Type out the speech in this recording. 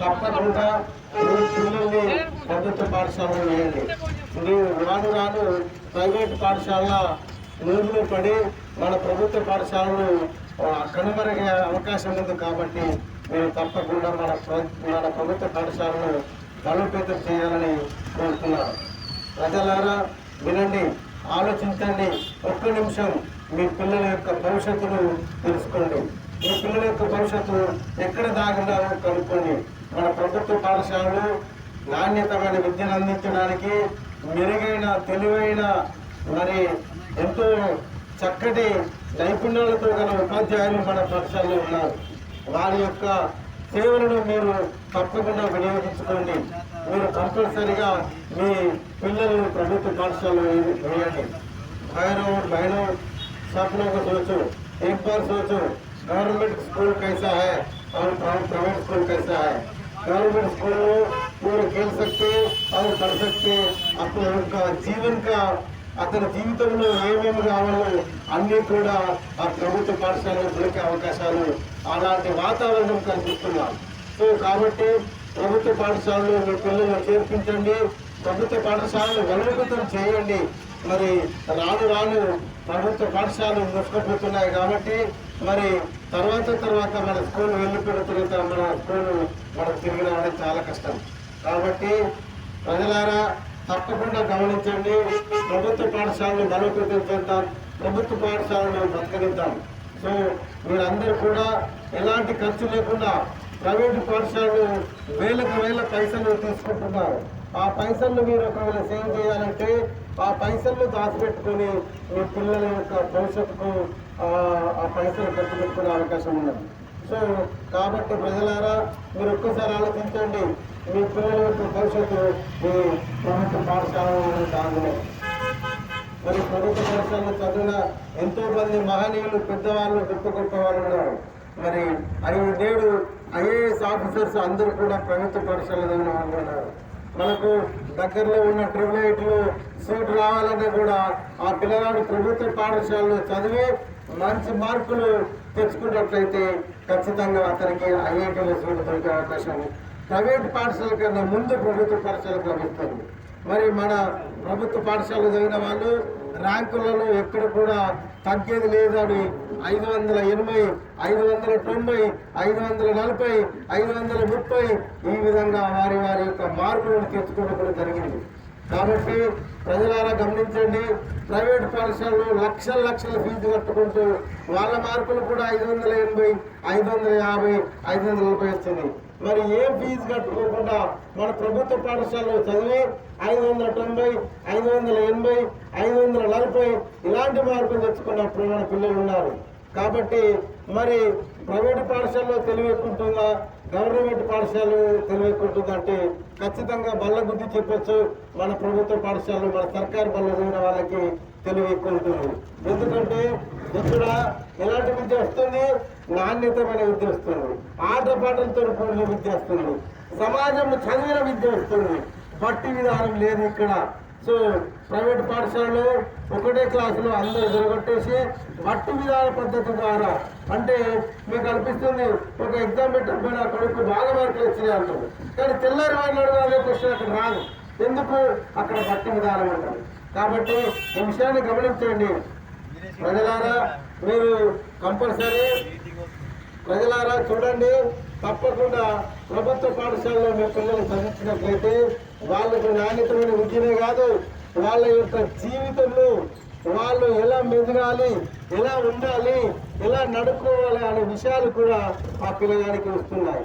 తప్పకుండా మీ పిల్లల్ని ప్రభుత్వ పాఠశాలలో వేయండి. మీరు రాను రాను ప్రైవేట్ పాఠశాల నీళ్ళు పడి మన ప్రభుత్వ పాఠశాలను కనుమరుగే అవకాశం ఉంది కాబట్టి మీరు తప్పకుండా మన మన ప్రభుత్వ పాఠశాలను బలోపేతం చేయాలని కోరుతున్నాను ప్రజలారా వినండి ఆలోచించండి. ఒక్క నిమిషం మీ పిల్లల యొక్క భవిష్యత్తును తెలుసుకోండి. ఈ పిల్లల యొక్క భవిష్యత్తు ఎక్కడ దాగున్నారో కనుక్కొని మన ప్రభుత్వ పాఠశాలలు నాణ్యతమైన విద్యను అందించడానికి మెరుగైన తెలివైన మరి ఎంతో చక్కటి నైపుణ్యాలతో గల ఉపాధ్యాయులు మన పాఠశాలలో ఉన్నారు. వారి యొక్క సేవలను మీరు తప్పకుండా వినియోగించుకోండి. మీరు కంపల్సరిగా మీ పిల్లలను ప్రభుత్వ పాఠశాలలో వేయండి. భైరవ్ భైరవ్ స్వప్నకు సోచు ఎంపార్ సోచు. गवर्नमेंट स्कूल कैसा है और प्राइवेट स्कूल कैसा है गवर्नमेंट स्कूल में पूरे खेल सकते हैं और पढ़ सकते हैं अपने उनका जीवन का అతని జీవితంలో ఏమేమి కావాలో అన్నీ కూడా ఆ ప్రభుత్వ పాఠశాలలో దొరికే అవకాశాలు అలాంటి వాతావరణం కల్పిస్తున్నారు సో కాబట్టి ప్రభుత్వ పాఠశాలలో మీ పిల్లలను చేర్పించండి ప్రభుత్వ పాఠశాలను బలోపేతం చేయండి మరి రాను రాను ప్రభుత్వ పాఠశాలలు మూసుకుపోతున్నాయి కాబట్టి మరి తర్వాత తర్వాత మన స్కూల్ వెళ్ళిపోయిన తర్వాత మన స్కూల్ మనకు తిరిగి రావడం చాలా కష్టం. కాబట్టి ప్రజలారా తప్పకుండా గమనించండి ప్రభుత్వ పాఠశాలను బలోపేతం చేద్దాం ప్రభుత్వ పాఠశాలను బతకనిద్దాం. సో మీరందరూ కూడా ఎలాంటి ఖర్చు లేకుండా ప్రైవేటు పాఠశాలలు వేలకు వేల పైసలు తీసుకుంటున్నారు. ఆ పైసలు మీరు ఒకవేళ సేవ్ చేయాలంటే ఆ పైసలు దాచిపెట్టుకొని మీ పిల్లల యొక్క భవిష్యత్తుకు ఆ, పైసలు ఖర్చు పెట్టుకునే అవకాశం ఉన్నది. సో కాబట్టి ప్రజలారా మీరు ఒక్కసారి ఆలోచించండి. మీ పిల్లల యొక్క భవిష్యత్తు మీ ప్రభుత్వ పాఠశాలలో దాగునే. మరి ప్రభుత్వ పాఠశాలలో చదివిన ఎంతో మంది మహనీయులు పెద్దవాళ్ళు గొప్ప గొప్ప వాళ్ళు ఉన్నారు. మరి అవి నేడు ఐఏఎస్ ఆఫీసర్స్ అందరూ కూడా ప్రభుత్వ పాఠశాలలో చదివిన వాళ్ళు ఉన్నారు. మనకు దగ్గరలో ఉన్న ట్రిపుల్ ఐట్లో సీట్ రావాలన్నా కూడా ఆ పిల్లగాడు ప్రభుత్వ పాఠశాలలో చదివి మంచి మార్కులు తెచ్చుకున్నట్లయితే ఖచ్చితంగా అతనికి ఐఐటీలో సీటు దొరికే అవకాశం ప్రైవేట్ పాఠశాల కన్నా ముందు ప్రభుత్వ పాఠశాలకు లభిస్తుంది. మరి మన ప్రభుత్వ పాఠశాలలో చదివిన వాళ్ళు ర్యాంకులలో ఎక్కడ కూడా తగ్గేది లేదని ఐదు వందల ఎనభై ఐదు వందల తొంభై ఐదు వందల నలభై ఐదు వందల ముప్పై ఈ విధంగా వారి వారి యొక్క మార్పులను తెచ్చుకోవడం జరిగింది. కాబట్టి ప్రజలారా గమనించండి ప్రైవేట్ పాఠశాలలో లక్షల లక్షల ఫీజు కట్టుకుంటూ వాళ్ళ మార్కులు కూడా ఐదు వందల ఎనభై ఐదు వందల యాభై ఐదు వందల ముప్పై వచ్చింది. మరి ఏ ఫీజు కట్టుకోకుండా మన ప్రభుత్వ పాఠశాలలో చదివే ఐదు వందల తొంభై ఐదు వందల ఎనభై ఐదు వందల నలభై ఇలాంటి మార్కులు తెచ్చుకున్నప్పుడు మన పిల్లలు ఉన్నారు. కాబట్టి మరి ప్రైవేట్ పాఠశాలలో తెలివెక్కుంటుందా? గవర్నమెంట్ పాఠశాలలో తెలివెక్కుంటుందా అంటే ఖచ్చితంగా బల్ల బుద్ధి చెప్పొచ్చు. మన ప్రభుత్వ పాఠశాలలో మన సర్కారు బల్ల చదివిన వాళ్ళకి తెలివి ఎక్కువ ఉంటుంది ఎందుకంటే ఇక్కడ ఎలాంటి విద్య వస్తుంది? నాణ్యతమైన విద్య వస్తుంది. ఆటపాటలతో కూడిన విద్య వస్తుంది. సమాజంలో చదివిన విద్య వస్తుంది. బట్టి విధానం లేదు ఇక్కడ. సో ప్రైవేట్ పాఠశాలలో ఒకటే క్లాసులో అందరూ జరగొట్టేసి బట్టి విధాన పద్ధతి ద్వారా అంటే మీకు అనిపిస్తుంది ఒక ఎగ్జామ్ పెట్టకపోయినా కొడుకు బాగా మార్కులు వచ్చినాయి అంటారు కానీ తెల్లారి వాళ్ళు అదే క్వశ్చన్ అక్కడ రాదు. ఎందుకు? అక్కడ బట్టి విధానం అంటారు కాబట్టి ఈ విషయాన్ని గమనించండి. ప్రజలారా మీరు కంపల్సరీ ప్రజలారా చూడండి తప్పకుండా ప్రభుత్వ పాఠశాలలో మీ పిల్లలు చదివించినట్లయితే వాళ్ళకు నాణ్యతమైన విద్యనే కాదు వాళ్ళ యొక్క జీవితంలో వాళ్ళు ఎలా మెదగాలి ఎలా ఉండాలి ఎలా నడుకోవాలి అనే విషయాలు కూడా ఆ పిల్లగానికి వస్తున్నాయి.